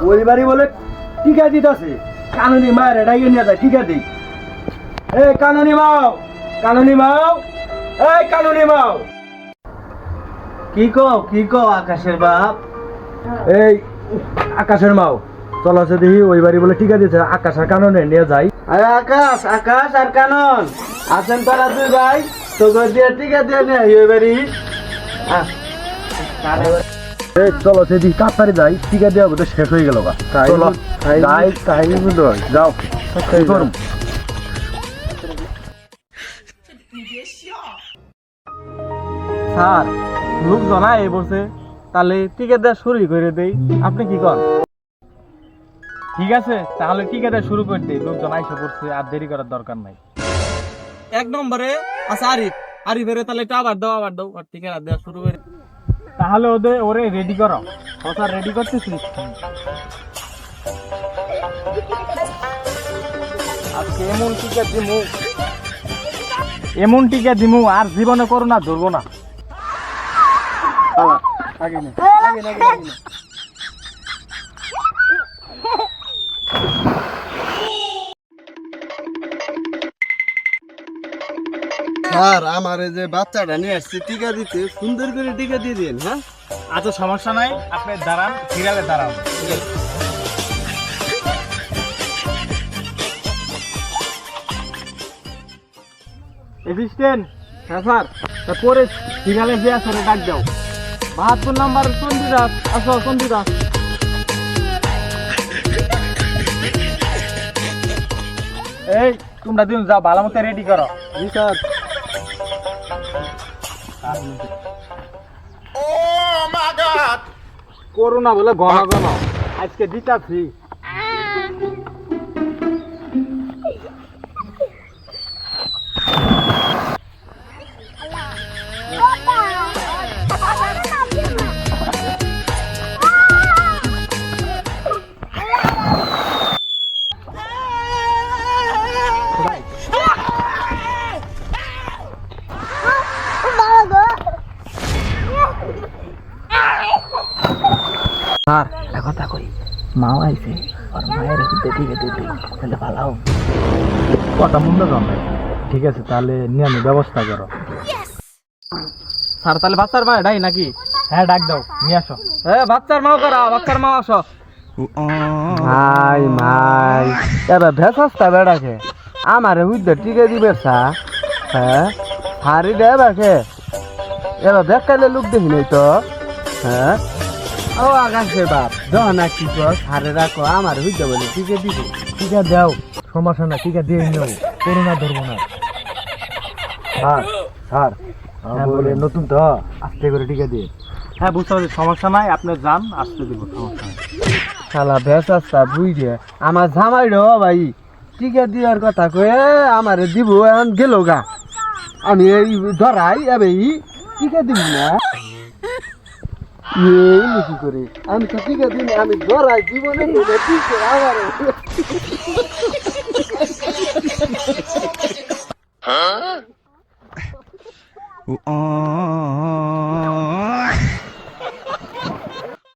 বাড়ি বলে টিকা দিতেছে। কানুনি মায়ের ডাইয়ে নিয়ে যায় টিকা দিই এ কানুনি মাও কানুনি মাও এই কানুনি মাও। কি কও কি কও আকাশের বাপ? এই আকাশের মাও চলো আছে দেখি ওই বাড়ি বলে টিকা দিতে আকাশ আর কাননে নিয়ে যাই। আকাশ আকাশ আর কানন আছেন তারা দুই ভাই তো দিয়ে টিকা দিয়ে নে ওই বাড়ি। আহ, এই চলো যাই টিকা দেওয়া বোধহয় শেষ হয়ে গেল বা চলো যাই তাই যাও। কি করুম স্যার লোক জনায় এই বলছে তাহলে টিকিট দেওয়া শুরু করে দেই। আপনি কি কর ঠিক আছে তাহলে টিকা দেওয়া শুরু করে দেই। লোক জনাই এসে পড়ছে আর দেরি করার দরকার নাই। এক নম্বরে আছে আরিফ। আরিফের তাহলে এটা আবার দাও আবার দাও। আর টিকিট দেওয়া শুরু করে তাহলে ওদের ওরে রেডি করো। স্যার রেডি করতেছি আজকে এমন টিকা দিমু। এমন টিকা দিমু আর জীবনে করো না ধরবো না। না আগে না আগে নে, আগে নে। স্যার আমার এই যে বাচ্চাটা নিয়ে আসছে টিকা দিতে সুন্দর করে টিকা দিয়ে দিন হ্যাঁ? আচ্ছা সমস্যা নাই আপনি দাঁড়ান সিরিয়ালে দাঁড়ান। হ্যাঁ স্যার যে আছে ডাক দাও। বাহাত্তর নাম্বার চন্ডিদাস আসো চন্ডিদাস। এই তোমরা দিন যাও ভালো মতো রেডি করো। জি স্যার। করোনা বলে গহা ঘন আজকে দিতা স্যার একটা কথা কই। মাও আইছে আর মায়ের তাহলে ভালো কথা মন্দ কম ঠিক আছে তাহলে নিয়ে আমি ব্যবস্থা করো। স্যার তাহলে বাচ্চার মা ডাই নাকি? হ্যাঁ ডাক দাও নিয়ে আসো। হ্যাঁ বাচ্চার মাও করা বাচ্চার মা আসো। মাই মাই। এবার ভেসাসটা বেড়াকে। আমার হুদ্দে টিকে দিবে সা হ্যাঁ হারি দে বাকে এবার দেখাইলে লোক দেখি নাই তো। হ্যাঁ? ও আকাশে বাপ যখন কি কর হারে রাখো আমার হুদ্দে বলে টিকে দিবে। টিকা দাও সমস্যা না টিকা দিয়ে নেও। করোনা ধরবো না। স্যার স্যার হ্যাঁ, বলে নতুন তো আস্তে করে টিকা দিয়ে। হ্যাঁ বুঝতে পারছি সমস্যা নাই আপনি যান আসতে দিব সমস্যা নাই। শালা ভেসাসটা বুঝে আমার জামাই রে ভাই টিকা দেওয়ার কথা কয়ে আমার দিব এখন গেল গা। আমি এই ধরাই এবে টিকা দিব না। এই নাকি করে? আমি তো টিকে দিন আমি ধরাই জীবনে নিলে টিকে আমার